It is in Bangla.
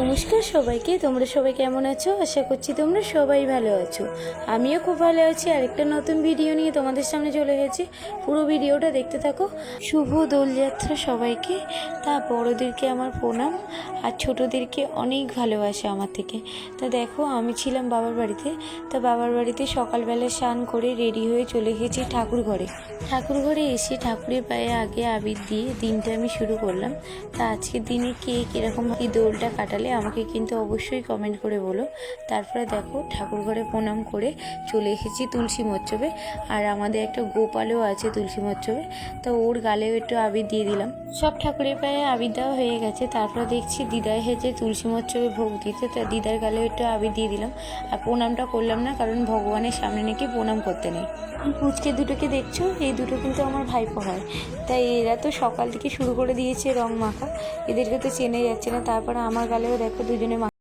নমস্কার সবাইকে, তোমরা সবাই কেমন আছো? আশা করছি তোমরা সবাই ভালো আছো। আমিও খুব ভালো আছি। আরেকটা নতুন ভিডিও নিয়ে তোমাদের সামনে চলে এসেছি পুরো ভিডিওটা দেখতে থাকো। শুভ দোলযাত্রা সবাইকে। তা বড়োদেরকে আমার প্রণাম। আর ছোটোদেরকে অনেক ভালোবাসা আমার থেকে। তা দেখো, আমি ছিলাম বাবার বাড়িতে। তা বাবার বাড়িতে সকালবেলা স্নান করে রেডি হয়ে চলে গেছি ঠাকুর ঘরে। ঠাকুর ঘরে এসে ঠাকুরের পায়ে আগে আবির দিয়ে দিনটা আমি শুরু করলাম। তা আজকের দিনে কে কীরকম কি দোলটা কাটালে আমাকে কিন্তু অবশ্যই কমেন্ট করে বলো। তারপরে দেখো ঠাকুরঘরে প্রণাম করে চলে এসেছি তুলসী মচ্ছবে আর আমাদের একটা গোপালও আছে তুলসী মচ্ছবে তো ওর গালেও একটু আবির দিয়ে দিলাম। সব ঠাকুরের পায়ে আবির দেওয়া হয়ে গেছে। তারপর দেখছি দিদার হেঁচে তুলসী মচ্ছবে ভোগ দিতে। তা দিদার গালে একটু আবির দিয়ে দিলাম। আর প্রণামটা করলাম না, কারণ ভগবানের সামনে নাকি প্রণাম করতে নেই। পুচকে দুটোকে দেখছ? এই দুটো কিন্তু আমার ভাইপো হয়। তাই এরা তো সকাল থেকে শুরু করে দিয়েছে রং মাখা। এদেরকে তো চেনে যাচ্ছে না। তারপরে আমার গালেও দেখো দুজনে